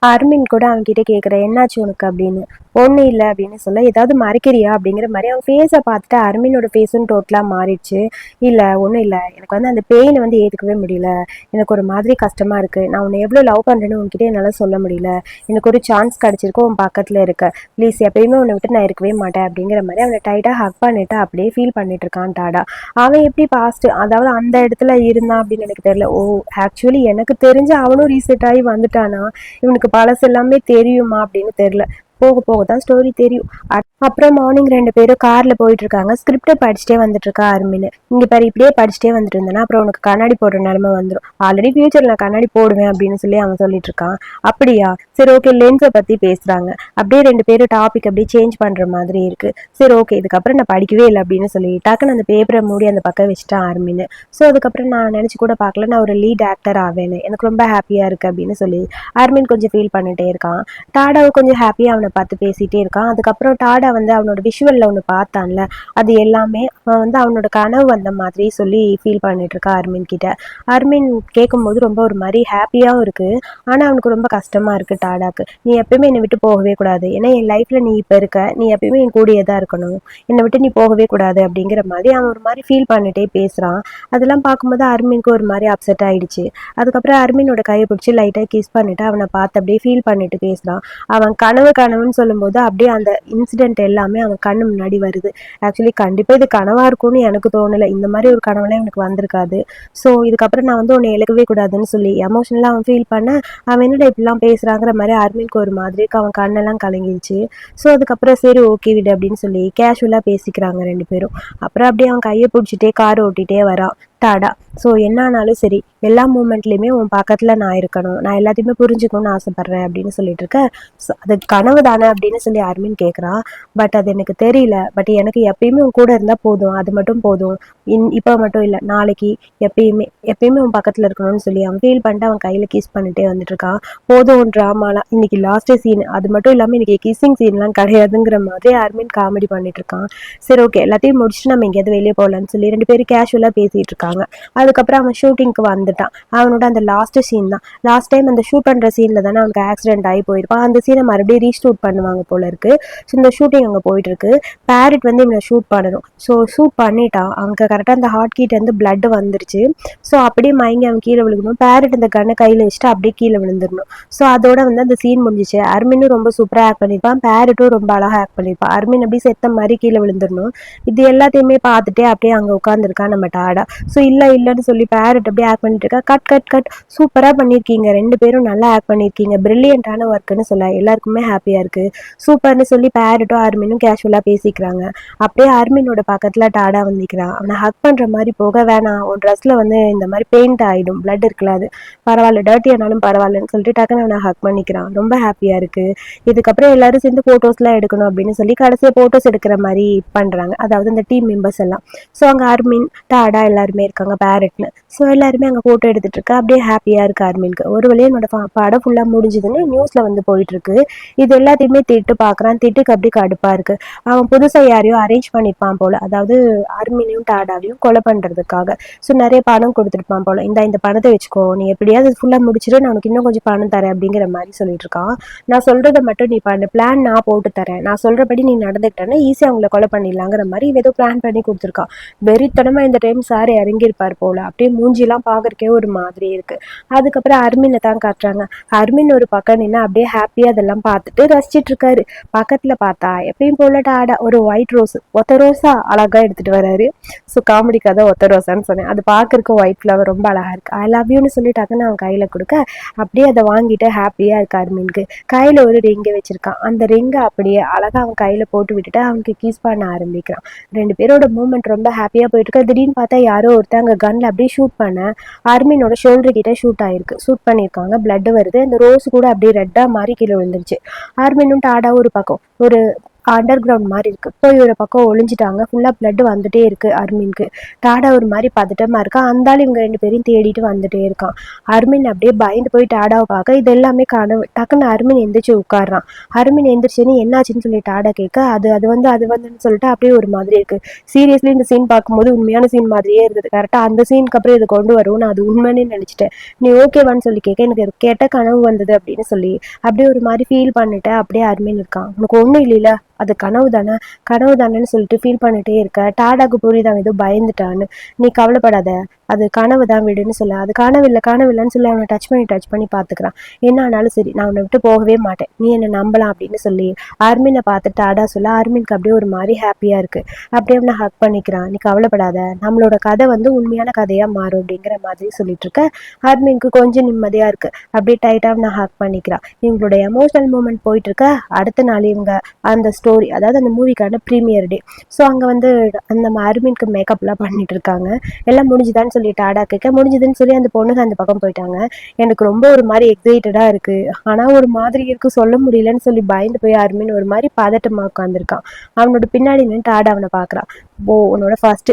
அர்மின் கூட அவன்கிட்ட கேட்குறேன் என்னாச்சு உனக்கு? அப்படின்னு. ஒன்றும் இல்லை அப்படின்னு சொல்ல ஏதாவது மறைக்கிறியா அப்படிங்கிற மாதிரி அவன் ஃபேஸை பார்த்துட்டு அர்மினோட ஃபேஸும் டோட்டலாக மாறிடுச்சு. இல்லை ஒன்றும் இல்லை. எனக்கு வந்து அந்த பெயினை வந்து ஏற்றுக்கவே முடியல. எனக்கு ஒரு மாதிரி கஷ்டமாக இருக்குது நான் உன்னை எவ்வளோ லவ் பண்ணுறேன்னு உன்கிட்ட என்னால் சொல்ல முடியல. எனக்கு ஒரு சான்ஸ் கிடச்சிருக்கு உன் பக்கத்தில் இருக்க. ப்ளீஸ் எப்பயுமே உன்னை விட்டு நான் இருக்கவே மாட்டேன் அப்படிங்கிற மாதிரி அவனை டைட்டாக ஹக் பண்ணிட்டு அப்படியே ஃபீல் பண்ணிட்டு இருக்கான் டாடா. அவன் எப்படி பாஸ்ட் அதாவது அந்த இடத்துல இருந்தான் அப்படின்னு எனக்கு தெரியல. ஓ ஆக்சுவலி எனக்கு தெரிஞ்சு அவனும் ரீசெட் ஆகி வந்துட்டானா? இவனுக்கு பழசு எல்லாமே தெரியுமா அப்படின்னு தெரியல. போக போக தான் ஸ்டோரி தெரியும். அட்- அப்புறம் மார்னிங் ரெண்டு பேரும் கார்ல போயிட்டு இருக்காங்க ஸ்கிரிப்டை படிச்சுட்டே வந்துட்டு இருக்கா அருமின்னு இங்க பாரு இப்படியே படிச்சுட்டே வந்துட்டு இருந்தேன்னா அப்புறம் உனக்கு கண்ணாடி போடுற நிலைமை வந்துடும் ஆல்ரெடி ஃபியூச்சர்ல நான் கண்ணாடி போடுவேன் அப்படின்னு சொல்லி அவன் சொல்லிட்டு இருக்கான் அப்படியா? சரி ஓகே லென்ஸை பத்தி பேசுறாங்க. அப்படியே ரெண்டு பேரும் டாபிக் அப்படியே சேஞ்ச் பண்ற மாதிரி இருக்கு. சரி ஓகே இதுக்கப்புறம் நான் படிக்கவே இல்லை அப்படின்னு சொல்லி டக்குன்னு அந்த பேப்பரை மூடி அந்த பக்கம் வச்சுட்டான் அருமின்னு ஸோ அதுக்கப்புறம் நான் நினச்சி கூட பார்க்கல நான் ஒரு லீட் ஆக்டர் ஆவேன்னு. எனக்கு ரொம்ப ஹாப்பியாக இருக்குது அப்படின்னு சொல்லி அருமின் கொஞ்சம் ஃபீல் பண்ணிட்டே இருக்கான். டாடாவை கொஞ்சம் ஹாப்பியாக அவனை பார்த்து பேசிகிட்டே இருக்கான். அதுக்கப்புறம் டாடா வந்து அவனோட விஷுவலில் ஒன்று பார்த்தான்ல அது எல்லாமே அவன் வந்து அவனோட கனவு வந்த மாதிரி சொல்லி ஃபீல் பண்ணிட்டு இருக்கா அர்மின் கிட்ட. அர்மின் கேட்கும்போது ரொம்ப ஒரு மாதிரி ஹாப்பியாகவும் இருக்குது ஆனால் அவனுக்கு ரொம்ப கஷ்டமாக இருக்குது டாடாக்கு. நீ எப்பயுமே என்னை விட்டு போகவே கூடாது. ஏன்னா என் லைஃப்பில் நீ இப்போ இருக்க நீ எப்பயுமே என் கூடயே தான் இருக்கணும். என்னை விட்டு நீ போகவே கூடாது அப்படிங்கிற மாதிரி அவன் ஒரு மாதிரி ஃபீல் பண்ணிட்டே பேசுகிறான் அதெல்லாம் பார்க்கும்போது அர்மினுக்கு ஒரு மாதிரி அப்செட் ஆயிடுச்சு. அதுக்கப்புறம் அர்மினோட கையை பிடிச்சி லைட்டாக கிஸ் பண்ணிட்டு அவனை பார்த்து அப்படியே ஃபீல் பண்ணிட்டு பேசுகிறான் அவன் கனவு கனவுன்னு சொல்லும்போது அப்படியே அந்த இன்சிடென்ட் எல்லாமே அவன் கண்ணு முன்னாடி வருது. ஆக்சுவலி கண்டிப்பாக இது கனவாக இருக்கும்னு எனக்கு தோணலை. இந்த மாதிரி ஒரு கனவுலாம் எனக்கு வந்திருக்காது. ஸோ இதுக்கப்புறம் நான் வந்து உன்னை எழுக்கவே கூடாதுன்னு சொல்லி எமோஷனலாக அவன் ஃபீல் பண்ண அவன் என்னடா இப்படிலாம் பேசுகிறாங்கிற மாதிரி அர்மினுக்கு ஒரு மாதிரி அவன் கண்ணெல்லாம் கலங்கிடுச்சு ஸோ அதுக்கப்புறம் சரி ஓகே விடு அப்படின்னு சொல்லி கேஷுவலாக பேசிக்கிறாங்க ரெண்டு பேரும். அப்புறம் அப்படியே அவன் கையை பிடிச்சிட்டே கார் ஓட்டிகிட்டே வரான். டாடா ஸோ என்ன ஆனாலும் சரி எல்லா மூமெண்ட்லேயுமே உன் பக்கத்தில் நான் இருக்கணும். நான் எல்லாத்தையுமே புரிஞ்சுக்கணும்னு ஆசைப்பட்றேன் அப்படின்னு சொல்லிட்டு இருக்கேன் ஸோ அது கனவு தானே அப்படின்னு சொல்லி அர்மின் கேட்குறான் பட் அது எனக்கு தெரியல. பட் எனக்கு எப்பயுமே உன் கூட இருந்தால் போதும். அது மட்டும் போதும். இன் இப்போ மட்டும் இல்லை நாளைக்கு எப்பயுமே எப்பயுமே உன் பக்கத்தில் இருக்கணும்னு சொல்லி அவன் ஃபீல் பண்ணிட்டு அவன் கையில் கிஸ் பண்ணிட்டே வந்துட்டு இருக்கான் போதும் ட்ராமாலாம் இன்னைக்கு லாஸ்ட் சீன் அது மட்டும் இல்லாமல் இன்னைக்கு கிஸ்ஸிங் சீன்லாம் கிடையாதுங்கிற மாதிரி அர்மின் காமெடி பண்ணிட்டு இருக்கான். சரி ஓகே எல்லாத்தையும் முடிச்சுட்டு நம்ம எங்கேயாவது வெளியே போகலான்னு சொல்லி ரெண்டு பேரும் கேஷுவலாக பேசிகிட்டு இருக்கான் இருக்காங்க அதுக்கப்புறம் அவன் ஷூட்டிங்க்கு வந்துட்டான். அவனோட அந்த லாஸ்ட் சீன் தான். லாஸ்ட் டைம் அந்த ஷூட் பண்ணுற சீனில் தானே அவனுக்கு ஆக்சிடென்ட் ஆகி போயிருப்பான் அந்த சீனை மறுபடியும் ரீஷூட் பண்ணுவாங்க போல இருக்கு. ஸோ இந்த ஷூட்டிங் அங்கே போயிட்டு இருக்கு. பேரட் வந்து இவனை ஷூட் பண்ணணும். ஸோ ஷூட் பண்ணிட்டான் அவனுக்கு கரெக்டாக அந்த ஹார்ட் கீட் வந்து பிளட் வந்துருச்சு. ஸோ அப்படியே மயங்கி அவன் கீழே விழுகணும். பேரட் அந்த கண்ணை கையில் வச்சுட்டு அப்படியே கீழே விழுந்துடணும். ஸோ அதோட வந்து அந்த சீன் முடிஞ்சிச்சு. அர்மினும் ரொம்ப சூப்பராக ஆக்ட் பண்ணியிருப்பான். பேரட்டும் ரொம்ப அழகாக ஆக்ட் பண்ணியிருப்பான். அர்மின் அப்படியே செத்த மாதிரி கீழே விழுந்துடணும். இது எல்லாத்தையுமே பார்த்துட்டே அப்படியே அங்கே உட்காந்துருக்கான் நம்ம டாடா. ஸோ இல்லை இல்லைன்னு சொல்லி பேரட் அப்படியே ஆக்ட் பண்ணிட்டு இருக்கா? கட் கட் கட் சூப்பராக பண்ணியிருக்கீங்க ரெண்டு பேரும் நல்லா ஆக்ட் பண்ணியிருக்கீங்க பிரில்லியண்டான ஒர்க்குன்னு சொல்ல எல்லாருக்குமே ஹாப்பியாக இருக்குது சூப்பர்னு சொல்லி பேரட்டும் அர்மினும் கேஷுவலாக பேசிக்கிறாங்க. அப்படியே அர்மினோட பக்கத்தில் டாடா வந்துக்கிறான் அவனை ஹக் பண்ணுற மாதிரி போக வேணாம். உன் ட்ரெஸ்ஸில் வந்து இந்த மாதிரி பெயிண்ட் ஆகிடும் பிளட் இருக்குல்ல அது. பரவாயில்ல டர்ட்டி ஆனாலும் பரவாயில்லன்னு சொல்லிட்டு டக்குன்னு அவனை ஹக் பண்ணிக்கிறான். ரொம்ப ஹாப்பியாக இருக்குது இதுக்கப்புறம் எல்லாரும் சேர்ந்து ஃபோட்டோஸ்லாம் எடுக்கணும் அப்படின்னு சொல்லி கடைசியாக ஃபோட்டோஸ் எடுக்கிற மாதிரி பண்ணுறாங்க அதாவது இந்த டீம் மெம்பர்ஸ் எல்லாம். ஸோ அங்கே அர்மின் டாடா எல்லாருமே இருக்காங்க பேரட்னு ஸோ எல்லாருமே அங்கே ஃபோட்டோ எடுத்துட்டு இருக்கா. அப்படியே ஹாப்பியாக இருக்கு அர்மினுக்கு. ஒரு வழியாக என்னோட படம் ஃபுல்லாக முடிஞ்சுதுன்னு நியூஸில் வந்து போயிட்டு இருக்கு. இது எல்லாத்தையுமே திட்டு பார்க்குறான் திட்டுக்கு அப்படியே கடுப்பாக இருக்கு. அவன் புதுசாக யாரையும் அரேஞ்ச் பண்ணியிருப்பான் போல. அதாவது அர்மினையும் டாடாவையும் கொலை பண்ணுறதுக்காக ஸோ நிறைய பணம் கொடுத்துருப்பான் போல. இந்த இந்த பணத்தை வச்சுக்கோ. நீ எப்படியாவது ஃபுல்லாக முடிச்சிட்டு நான் உனக்கு இன்னும் கொஞ்சம் பணம் தரேன் அப்படிங்கிற மாதிரி சொல்லிட்டு இருக்கான். நான் சொல்கிறத மட்டும் நீ பண்ணு பிளான் நான் போட்டு தரேன். நான் சொல்கிறபடி நீ நடந்துக்கிட்டேன்னா ஈஸியாக அவங்கள கொலை பண்ணிடலாங்கிற மாதிரி ஏதோ பிளான் பண்ணி கொடுத்துருக்கான் வெறித்தனமாக இந்த டைம் சார் இறங்கியிருப்பார் போல. அப்படியே மூஞ்சிலாம் பார்க்கறக்கே ஒரு மாதிரி இருக்கு. அதுக்கப்புறம் அர்மினை தான் காட்டுறாங்க. அர்மின் ஒரு பக்கம் நின்று அப்படியே ஹாப்பியாக அதெல்லாம் பார்த்துட்டு ரசிச்சிட்டு இருக்காரு பக்கத்தில் பார்த்தா எப்பயும் போல டாடா ஒரு ஒயிட் ரோஸ் ஒத்த ரோஸா அழகாக எடுத்துகிட்டு வராரு. ஸோ காமெடி கதை ஒத்த ரோசான்னு சொன்னேன். அது பார்க்கறக்கு ஒயிட் ஃப்ளவர் ரொம்ப அழகா இருக்கு. ஐ லவ் யூன்னு சொல்லிட்டாங்கன்னு அவன் கையில் கொடுக்க அப்படியே அதை வாங்கிட்டு ஹாப்பியாக இருக்கு அர்மின்க்கு. கையில் ஒரு ரிங்கை வச்சிருக்கான். அந்த ரிங்கை அப்படியே அழகாக அவன் கையில் போட்டு விட்டுட்டு அவனுக்கு கீஸ் பண்ண ஆரம்பிக்கிறான். ரெண்டு பேரோட மூமெண்ட் ரொம்ப ஹாப்பியாக போயிட்டு இருக்கு. திடீர்னு பார்த்தா யாரோ ஒருத்தங்க கன்ல அப்படியே ஷூட் பண்ண அர்மினோட ஷோல்டர் கிட்ட ஷூட் ஆயிருக்கு. ஷூட் பண்ணியிருக்காங்க. பிளட் வருது. அந்த ரோஸ் கூட அப்படியே ரெட்டாக மாறி கீழே விழுந்துருச்சு. அர்மினும் டாடா ஒரு பக்கம். ஒரு அண்டர் கிரவுண்ட் மாதிரி இருக்கு. போய் ஒரு பக்கம் ஒளிஞ்சிட்டாங்க. ஃபுல்லாக பிளட் வந்துட்டே இருக்கு அர்மின்க்கு. டாடா ஒரு மாதிரி பதட்டமா இருக்கா அந்தாலும் இவங்க ரெண்டு பேரையும் தேடிட்டு வந்துட்டே இருக்கான். அர்மின் அப்படியே பயந்து போய் டாடாவை பார்க்க இது எல்லாமே கனவு. டக்குன்னு அர்மின் எந்திரிச்சு உட்காடுறான் அர்மின் எந்திரிச்சுன்னு என்னாச்சுன்னு சொல்லி டாடா கேட்க அது அது வந்து அது வந்துன்னு சொல்லிட்டு அப்படியே ஒரு மாதிரி இருக்கு. சீரியஸ்லி இந்த சீன் பார்க்கும்போது உண்மையான சீன் மாதிரியே இருந்தது. கரெக்டாக அந்த சீனுக்கு அப்புறம் இது கொண்டு வரும் நான் அது உண்மைன்னு நினச்சிட்டேன். நீ ஓகேவான்னு சொல்லி கேட்க எனக்கு கேட்ட கனவு வந்தது அப்படின்னு சொல்லி அப்படியே ஒரு மாதிரி ஃபீல் பண்ணிட்டேன். அப்படியே அர்மின் இருக்கான். உனக்கு ஒன்றும் இல்லைல்ல. அது கனவு தானே? கனவு தானேன்னு சொல்லிட்டு ஃபீல் பண்ணிட்டே இருக்க. டாடாக்கு புரியுது ஏதோ பயந்துட்டான்னு. நீ கவலைப்படாத. அது கனவு தான் விடுன்னு சொல்ல. அது கனவு கனவில்லைன்னு சொல்லி. அவனை டச் பண்ணி டச் பண்ணி பார்த்துக்கிறான். என்ன ஆனாலும் சரி நான் உன்னை விட்டு போகவே மாட்டேன். நீ என்னை நம்பலாம் அப்படின்னு சொல்லி அர்மினை பார்த்து டாடா சொல்ல. அர்மினுக்கு அப்படியே ஒரு மாதிரி ஹாப்பியாக இருக்கு. அப்படியே அவனை ஹக் பண்ணிக்கிறான். நீ கவலைப்படாத. நம்மளோட கதை வந்து உண்மையான கதையாக மாறும் அப்படிங்கிற மாதிரி சொல்லிட்டு இருக்க. அர்மினுக்கு கொஞ்சம் நிம்மதியாக இருக்கு. அப்படியே டைட்டாக அவனை ஹக் பண்ணிக்கிறான். இவங்களோட எமோஷனல் மூமெண்ட் போயிட்டு இருக்க. அடுத்த நாள் இவங்க அந்த ஸ்டோரி அதாவது அந்த மூவிக்கான ப்ரீமியர் டே ஸோ அங்கே வந்து அந்த அருமின்க்கு மேக்கப்லாம் பண்ணிட்டு இருக்காங்க எல்லாம் முடிஞ்சுதான்னு சொல்லி டாடா கேட்க முடிஞ்சுதுன்னு சொல்லி அந்த பொண்ணுங்க அந்த பக்கம் போயிட்டாங்க. எனக்கு ரொம்ப ஒரு மாதிரி எக்ஸைட்டடாக இருக்கு. ஆனால் ஒரு மாதிரி இருக்கு சொல்ல முடியலன்னு சொல்லி பயந்து போய் அருமின் ஒரு மாதிரி பதட்டமாக உட்காந்துருக்கான் அவனோட பின்னாடி நின்று டாடா அவனை பார்க்குறான் ஓ உன்னோட ஃபர்ஸ்ட்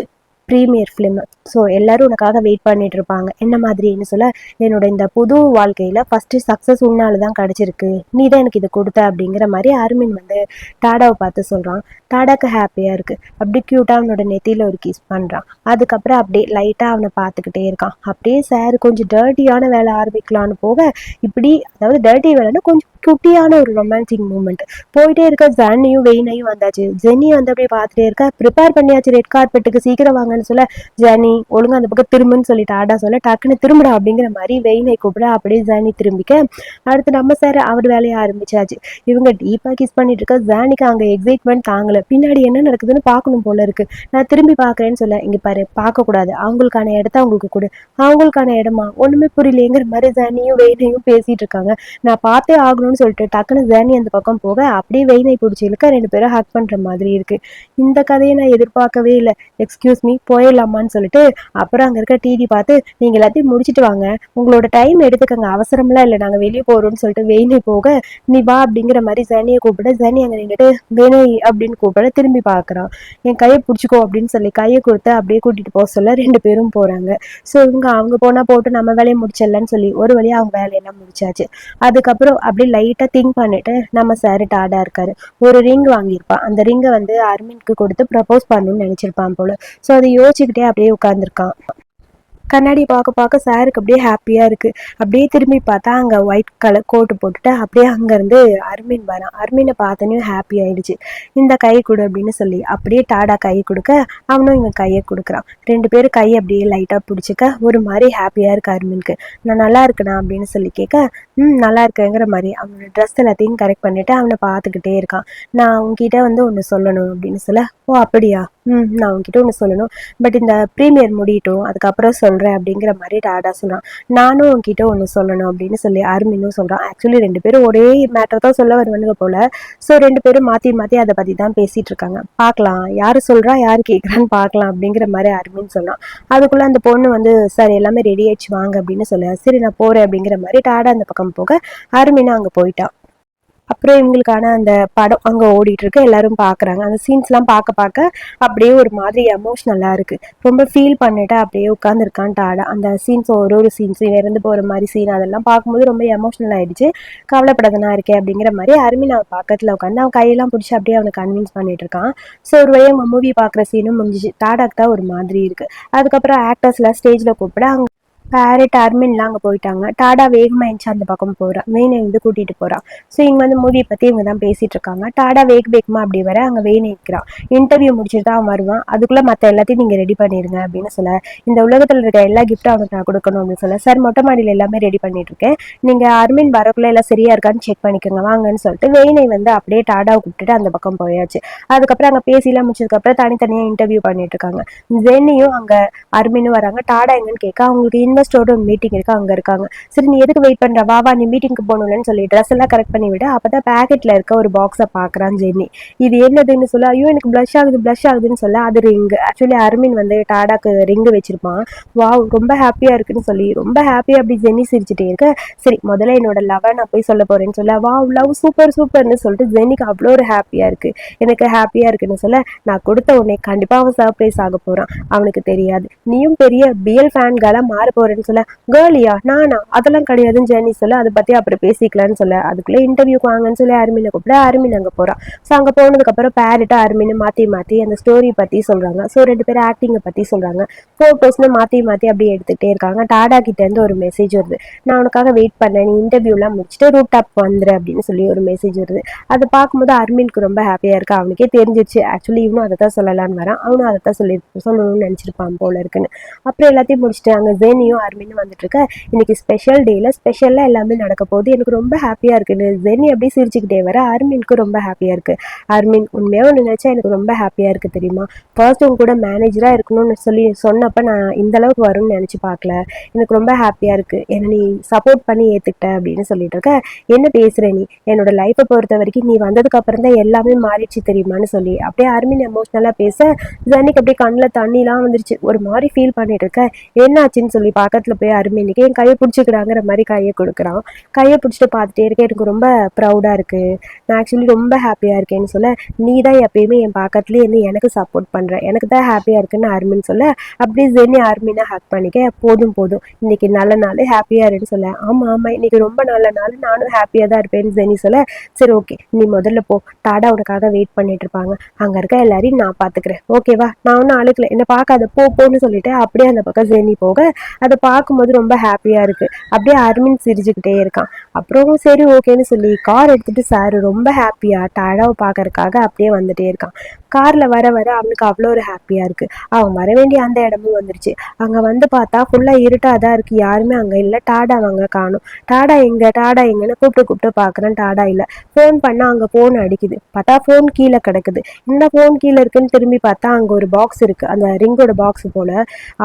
ப்ரீமியர் ஃபிலிம் ஸோ எல்லாரும் உனக்காக வெயிட் பண்ணிட்டு இருப்பாங்க என்ன மாதிரின்னு சொல்ல என்னோட இந்த புது வாழ்க்கையில் ஃபஸ்ட்டு சக்ஸஸ் உன்னால தான் கிடச்சிருக்கு. நீ தான் எனக்கு இது கொடுத்த அப்படிங்கிற மாதிரி அருமின் வந்து டாடாவை பார்த்து சொல்கிறான் டாடாக்கு ஹாப்பியாக இருக்குது அப்படி க்யூட்டாக அவனோட நெத்தியில் ஒரு கிஸ் பண்ணுறான் அதுக்கப்புறம் அப்படியே லைட்டாக அவனை பார்த்துக்கிட்டே இருக்கான். அப்படியே சார் கொஞ்சம் டர்ட்டியான வேலை ஆரம்பிக்கலான்னு போக இப்படி அதாவது டர்ட்டி வேலைன்னா கொஞ்சம் குட்டியான ஒரு ரொமான்டிக் மூமெண்ட் போயிட்டே இருக்க ஜன்னியும் வெயினையும் வந்தாச்சு. ஜென்னி வந்து அப்படியே பார்த்துட்டே இருக்க ப்ரிப்பேர் பண்ணியாச்சு ரெட் கார்பெட்டுக்கு சீக்கிரம் வாங்கன்னு சொல்ல ஜனி ஒழுங்கா அந்த பக்கம் திரும்புன்னு சொல்லிட்டு ஆடா சொல்ல டக்குன்னு திரும்புடா அப்படிங்கிற மாதிரி வெயினை கூப்பிட அப்படியே ஜானி திரும்பிக்க. அடுத்து நம்ம சார் அவர் வேலையை ஆரம்பிச்சாச்சு. இவங்க டீப்பாக கிஸ் பண்ணிட்டு இருக்க ஜானிக்கு அங்கே எக்ஸைட்மெண்ட் தாங்கல. பின்னாடி என்ன நடக்குதுன்னு பார்க்கணும் போல இருக்கு. நான் திரும்பி பார்க்கறேன்னு சொல்ல இங்க பாரு பார்க்கக்கூடாது. அவங்களுக்கான இடத்த அவங்களுக்கு கொடு. அவங்களுக்கான இடமா? ஒண்ணுமே புரியலையேங்கிற மாதிரி ஜானியும் வெயினையும் பேசிட்டு இருக்காங்க. நான் பார்த்தே ஆகணும்னு அப்படின்னு சொல்லிட்டு டக்குன்னு ஜேர்னி அந்த பக்கம் போக அப்படியே வெயினை பிடிச்சி இழுக்க ரெண்டு பேரும் ஹக் பண்ற மாதிரி இருக்கு. இந்த கதையை நான் எதிர்பார்க்கவே இல்லை. எக்ஸ்கியூஸ் மீ போயிடலாமான்னு சொல்லிட்டு அப்புறம் அங்கே இருக்க டிவி பார்த்து நீங்கள் எல்லாத்தையும் முடிச்சிட்டு வாங்க. உங்களோட டைம் எடுத்துக்கங்க. அவசரம்லாம் இல்லை. நாங்கள் வெளியே போறோம்னு சொல்லிட்டு வெயினை போக நீ வா அப்படிங்கிற மாதிரி ஜேனியை கூப்பிட ஜேர்னி அங்கே நின்றுட்டு வேணை அப்படின்னு கூப்பிட திரும்பி பார்க்கறான். என் கையை பிடிச்சிக்கோ அப்படின்னு சொல்லி கையை கொடுத்து அப்படியே கூட்டிட்டு போக சொல்ல ரெண்டு பேரும் போறாங்க. ஸோ இவங்க அவங்க போனால் போட்டு நம்ம வேலையை முடிச்சிடலான்னு சொல்லி ஒரு வழியாக அவங்க வேலையெல்லாம் முடிச்சாச்சு. அதுக்கப்புறம் அப்படியே லைட்டாக திங்க் பண்ணிட்டு நம்ம சார் டாடா இருக்காரு. ஒரு ரிங் வாங்கியிருப்பான் அந்த ரிங்கை வந்து அர்மின்க்கு கொடுத்து ப்ரப்போஸ் பண்ணணும்னு நினைச்சிருப்பான் போல. ஸோ அதை யோசிச்சுக்கிட்டே அப்படியே உட்காந்துருக்கான் கண்ணாடி பார்க்க பார்க்க சாருக்கு அப்படியே ஹாப்பியாக இருக்குது அப்படியே திரும்பி பார்த்தா அங்கே ஒயிட் கலர் கோட்டு போட்டுட்டு அப்படியே அங்கேருந்து அர்மின் வரான். அர்மினை பார்த்தோன்னே ஹாப்பி ஆயிடுச்சு. இந்த கை கொடு அப்படின்னு சொல்லி அப்படியே டாடா கை கொடுக்க அவனும் இவன் கையை கொடுக்குறான். ரெண்டு பேரும் கை அப்படியே லைட்டாக பிடிச்சிக்க ஒரு மாதிரி ஹாப்பியாக இருக்கு அர்மினுக்கு. நான் நல்லா இருக்கேனா அப்படின்னு சொல்லி கேட்க ம் நல்லா இருக்கேங்கிற மாதிரி. அவனோட ட்ரெஸ் எல்லாத்தையும் கரெக்ட் பண்ணிட்டு அவனை பார்த்துக்கிட்டே இருக்கான். நான் உங்ககிட்ட வந்து ஒன்று சொல்லணும் அப்படின்னு சொல்ல ஓ அப்படியா? ம் நான் உங்ககிட்ட ஒன்று சொல்லணும். பட் இந்த ப்ரீமியர் முடியட்டும் அதுக்கப்புறம் சொல்கிறேன் அப்படிங்கிற மாதிரி டாடா சொல்கிறான் நானும் உன்கிட்ட ஒன்று சொல்லணும் அப்படின்னு சொல்லி அருமினும் சொல்கிறான் ஆக்சுவலி ரெண்டு பேரும் ஒரே மேட்டர் தான் சொல்ல வருவானுங்க போல. ஸோ ரெண்டு பேரும் மாற்றி மாற்றி அதை பற்றி தான் பேசிகிட்டு இருக்காங்க. பார்க்கலாம். யார் சொல்கிறா யார் கேட்குறான்னு பார்க்கலாம் அப்படிங்கிற மாதிரி அருமின்னு சொல்கிறான் அதுக்குள்ளே அந்த பொண்ணு வந்து சார் எல்லாமே ரெடி ஆயிடுச்சு வாங்க அப்படின்னு சொல்ல சரி நான் போகிறேன் அப்படிங்கிற மாதிரி டாடா அந்த பக்கம் போக அருமினா அங்கே போயிட்டான் அப்புறம் இவங்களுக்கான அந்த படம் அங்கே ஓடிட்டு இருக்கு எல்லாரும் பார்க்குறாங்க அந்த சீன்ஸ்லாம் பார்க்க பார்க்க அப்படியே ஒரு மாதிரி எமோஷ்னலாக இருக்கு. ரொம்ப ஃபீல் பண்ணிட்டு அப்படியே உட்காந்துருக்கான் டாடா அந்த சீன்ஸ் ஒரு ஒரு சீன்ஸ் இறந்து போகிற மாதிரி சீன் அதெல்லாம் பார்க்கும்போது ரொம்ப எமோஷ்னல் ஆயிடுச்சு. கவலைப்படாதனா இருக்கே அப்படிங்கிற மாதிரி அருமி நான் பக்கத்தில் உட்காந்து அவன் கையெல்லாம் பிடிச்சி அப்படியே அவனை கன்வின்ஸ் பண்ணிட்டு இருக்கான். ஸோ ஒரு வழியாக மூவி பார்க்குற சீனும் முடிஞ்சிச்சு. டாடாக்கு தான் ஒரு மாதிரி இருக்கு. அதுக்கப்புறம் ஆக்டர்ஸ்லாம் ஸ்டேஜில் கூப்பிட அவங்க பேரட் அர்மின்லாம் அங்கே போயிட்டாங்க. டாடா வேகமாக எழுந்துச்சு அந்த பக்கம் போகிறான் வேணை வந்து கூட்டிகிட்டு போகிறான் ஸோ இங்கே வந்து மூவியை பற்றி இவங்க தான் பேசிகிட்டு இருக்காங்க. டாடா வேக வேகமாக அப்படி வர அங்கே வேணை இருக்கிறான் இன்டர்வியூ முடிச்சுட்டு தான் அவன் வருவான். அதுக்குள்ளே மற்ற எல்லாத்தையும் நீங்கள் ரெடி பண்ணிடுங்க அப்படின்னு சொல்ல இந்த உலகத்தில் இருக்க எல்லா கிஃப்ட்டும் அவனுக்கு நான் கொடுக்கணும் அப்படின்னு சொல்ல சார் மொட்டை மாடியில் எல்லாமே ரெடி பண்ணிட்டு இருக்கேன். நீங்கள் அர்மின் வரக்குள்ளே எல்லாம் சரியா இருக்கான்னு செக் பண்ணிக்கோங்க. வாங்கன்னு சொல்லிட்டு வேணை வந்து அப்படியே டாடாவை கூப்பிட்டுட்டு அந்த பக்கம் போயாச்சு. அதுக்கப்புறம் அங்கே பேசிலாம் முடிச்சதுக்கப்புறம் தனித்தனியாக இன்டர்வியூ பண்ணிட்டு இருக்காங்க. ஜென்னியும் அங்கே அர்மினும் வராங்க. டாடா எங்கன்னு கேட்க அவங்களுக்கு இன்வெஸ்டரோட மீட்டிங் இருக்கு அங்கே இருக்காங்க. சரி நீ எதுக்கு வெயிட் பண்ணுற வா வா நீ மீட்டிங்க்கு போகணும்னு சொல்லி ட்ரெஸ் எல்லாம் கரெக்ட் பண்ணி விட. அப்போ தான் பேக்கெட்டில் இருக்க ஒரு பாக்ஸை பார்க்குறான் ஜென்னி. இது என்னதுன்னு சொல்ல. ஐயோ எனக்கு ப்ளஷ் ஆகுது ப்ளஷ் ஆகுதுன்னு சொல்ல. அது ரிங் ஆக்சுவலி அருமின் வந்து டாடாக்கு ரிங் வச்சிருப்பான். வா ரொம்ப ஹாப்பியாக இருக்குன்னு சொல்லி ரொம்ப ஹாப்பியாக அப்படி ஜென்னி சிரிச்சுட்டே இருக்க. சரி முதல்ல என்னோட லவ்வை நான் போய் சொல்ல போறேன்னு சொல்ல. வா லவ் சூப்பர் சூப்பர்னு சொல்லிட்டு ஜென்னிக்கு அவ்வளோ ஒரு ஹாப்பியாக இருக்கு. எனக்கு ஹாப்பியாக இருக்குன்னு சொல்ல. நான் கொடுத்த உடனே கண்டிப்பாக அவன் சர்ப்ரைஸ் ஆக போகிறான் அவனுக்கு தெரியாது. நீயும் பெரிய பிஎல் ஃபேன்களாக மாற போறேன்னு சொல்ல கேர்லியா நானா? அதெல்லாம் கிடையாதுன்னு ஜேர்னி சொல்ல அதை பத்தி அப்புறம் பேசிக்கலாம்னு சொல்ல. அதுக்குள்ளே இன்டர்வியூக்கு வாங்கன்னு சொல்லி அருமினை கூப்பிட அருமின் அங்க போகிறான் ஸோ போனதுக்கு போனதுக்கப்புறம் பேரட்டா அருமினை மாற்றி மாத்தி அந்த ஸ்டோரி பத்தி சொல்றாங்க. ஸோ ரெண்டு பேரும் ஆக்டிங்கை பற்றி சொல்றாங்க. ஃபோட்டோஸ்னு மாற்றி மாற்றி அப்படியே எடுத்துக்கிட்டே இருக்காங்க. டாடா கிட்டேருந்து ஒரு மெசேஜ் வருது. நான் உனக்காக வெயிட் பண்ணேன். நீ இன்டர்வியூலாம் முடிச்சுட்டு ரூட் டாப் வந்துரு அப்படின்னு சொல்லி ஒரு மெசேஜ் வருது. அதை பார்க்கும்போது அர்மினுக்கு ரொம்ப ஹாப்பியாக இருக்கு? அவனுக்கே தெரிஞ்சிச்சு ஆக்சுவலி இவனும் அதை தான் சொல்லலான்னு வரான். அவனும் அதை தான் சொல்லி சொல்லணும்னு நினச்சிருப்பான் போல இருக்குன்னு. அப்புறம் எல்லாத்தையும் முடிச்சுட்டு அங்கே ஜெனியும் ஆர்மின்னு வந்துட்டு இருக்க இன்னைக்கு ஸ்பெஷல் டேல ஸ்பெஷலாக எல்லாமே நடக்க போகுது. எனக்கு ரொம்ப ஹாப்பியாக இருக்கு. ஜெனி அப்படியே சிரிச்சுக்கிட்டே வர அர்மினுக்கு ரொம்ப ஹாப்பியாக இருக்கு. அர்மின் உண்மையாக ஒன்று நினச்சா எனக்கு ரொம்ப ஹாப்பியாக இருக்கு தெரியுமா? ஃபர்ஸ்ட் உங்க கூட மேனேஜராக இருக்கணும்னு சொல்லி சொன்னப்ப நான் இந்த அளவுக்கு வரும்னு நினச்சி பார்க்கல. எனக்கு ரொம்ப ஹாப்பியாக இருக்கு. என்னை நீ சப்போர்ட் பண்ணி ஏற்றுக்கிட்ட அப்படின்னு சொல்லிட்டு இருக்க. என்ன பேசுற நீ? என்னோட லைஃப்பை பொறுத்த வரைக்கும் நீ வந்ததுக்கு அப்புறம் தான் எல்லாமே மாறிடுச்சு தெரியுமான்னு சொல்லி. அப்படியே அர்மின் எமோஷ்னலாக பேச ஜன்னிக்கு அப்படியே கண்ணில் தண்ணிலாம் வந்துருச்சு. ஒரு மாதிரி ஃபீல் பண்ணிட்டு இருக்க. என்னாச்சுன்னு சொல்லி பக்கத்தில் போய் அருமைனிக்கு என் கையை பிடிச்சிக்கிறாங்கிற மாதிரி கையை கொடுக்குறான். கையை பிடிச்சிட்டு பார்த்துட்டே இருக்கேன். எனக்கு ரொம்ப ப்ரௌடாக இருக்குது நான் ஆக்சுவலி ரொம்ப ஹாப்பியாக இருக்கேன்னு சொல்ல நீ தான் எப்பயுமே என் பக்கத்துலேயே இருந்து எனக்கு சப்போர்ட் பண்ணுற எனக்கு தான் ஹாப்பியாக இருக்குன்னு அருமின்னு சொல்ல அப்படியே ஜெனி அருமினை ஹக் பண்ணிக்க. போதும் போதும். இன்னைக்கு நல்ல நாள் ஹாப்பியாக இருன்னு சொல்ல. ஆமாம் ஆமாம் இன்னைக்கு ரொம்ப நல்ல நாள். நானும் ஹாப்பியாக தான் இருப்பேன்னு ஜெனி சொல்ல சரி ஓகே நீ முதல்ல போ. டாடா உனக்காக வெயிட் பண்ணிட்டு இருப்பாங்க. அங்கே இருக்க எல்லாரையும் நான் பார்த்துக்கிறேன். ஓகேவா நான் ஒன்றும் அழுக்கல என்னை பார்க்காத. போ போன்னு சொல்லிட்டு அப்படியே அந்த பக்கம் ஜெனி போக அதை பார்க்கும்போது ரொம்ப ஹாப்பியாக இருக்குது அப்படியே அருமின் சிரிச்சுக்கிட்டே இருக்கான். அப்புறம் சரி ஓகேன்னு சொல்லி கார் எடுத்துட்டு சார் ரொம்ப ஹாப்பியாக டாடாவை பார்க்கறதுக்காக அப்படியே வந்துட்டே இருக்கான். காரில் வர வர அவனுக்கு அவ்வளோ ஒரு ஹாப்பியாக இருக்குது அவன் வர வேண்டிய அந்த இடமும் வந்துருச்சு. அங்கே வந்து பார்த்தா ஃபுல்லாக இருட்டாக தான் இருக்குது யாருமே அங்கே இல்லை. டாடா அங்கே காணும். டாடா எங்கே டாடா எங்கன்னு கூப்பிட்டு கூப்பிட்டு பார்க்குறேன். டாடா இல்லை. ஃபோன் பண்ணால் அங்கே ஃபோன் அடிக்குது. பார்த்தா ஃபோன் கீழே கிடக்குது. இந்த ஃபோன் கீழே இருக்குன்னு திரும்பி பார்த்தா அங்கே ஒரு பாக்ஸ் இருக்குது அந்த ரிங்கோட பாக்ஸ் போல்.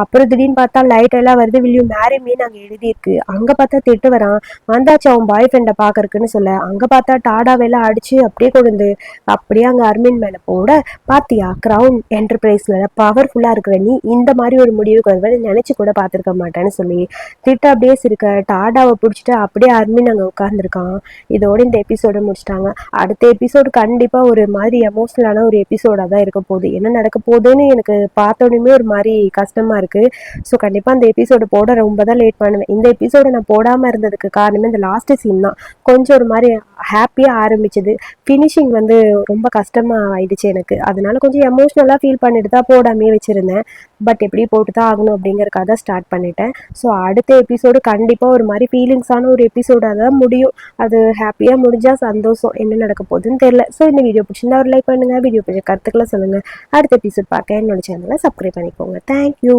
அப்புறம் திடீர்னு பார்த்தா லைட் எல்லாம் வருது. வில் யூ மேரி மீன் அங்கே எழுதியிருக்கு. அங்கே பார்த்தா திட்டு வரான். வந்தாச்சு அவன் பாய் ஃப்ரெண்டை பார்க்கறக்குன்னு சொல்ல. அங்கே பார்த்தா டாடாவெல்லாம் அடிச்சு அப்படியே கொண்டு அப்படியே அங்கே அர்மின் மேலே போட பாத்தியா கிரவுன் என்டர்பிரைஸில் பவர்ஃபுல்லாக இருக்கிற நீ இந்த மாதிரி ஒரு முடிவுக்கு வருவேன் நினச்சி கூட பார்த்துருக்க மாட்டேன்னு சொல்லி திட்டு அப்படியே சிரிக்க டாடாவை பிடிச்சிட்டு அப்படியே அர்மின் அங்கே உட்காந்துருக்கான் இதோட இந்த எபிசோட முடிச்சிட்டாங்க. அடுத்த எபிசோடு கண்டிப்பாக ஒரு மாதிரி எமோஷ்னலான ஒரு எபிசோடாக தான் இருக்க போகுது. என்ன நடக்க போகுதுன்னு எனக்கு பார்த்தோன்னே ஒரு மாதிரி கஷ்டமாக இருக்குது ஸோ கண்டிப்பாக அந்த எபிசோடு போட ரொம்ப தான் லேட் பண்ணுவேன். இந்த எபிசோடை நான் போடாமல் இருந்ததுக்கு காரணமே இந்த லாஸ்ட்டு சீன் தான். கொஞ்சம் ஒரு மாதிரி ஹாப்பியாக ஆரம்பிச்சது. ஃபினிஷிங் வந்து ரொம்ப கஷ்டமாக ஆயிடுச்சு எனக்கு. அதனால கொஞ்சம் எமோஷ்னலாக ஃபீல் பண்ணிட்டு தான் போடாமே வச்சுருந்தேன். பட் எப்படி போட்டு தான் ஆகணும் அப்படிங்கிறக்காக தான் ஸ்டார்ட் பண்ணிட்டேன். ஸோ அடுத்த எபிசோடு கண்டிப்பாக ஒரு மாதிரி ஃபீலிங்ஸான ஒரு எபிசோடாக தான் முடியும். அது ஹாப்பியாக முடிஞ்சால் சந்தோஷம். என்ன நடக்க போகுதுன்னு தெரியல. ஸோ இந்த வீடியோ பிடிச்சிருந்தா ஒரு லைக் பண்ணுங்கள் வீடியோ பிடிச்ச கருத்துக்களை சொல்லுங்கள் அடுத்த எபிசோட் பார்க்க. என்னோட சேனலை சப்ஸ்கிரைப் பண்ணிக்கோங்க. தேங்க்யூ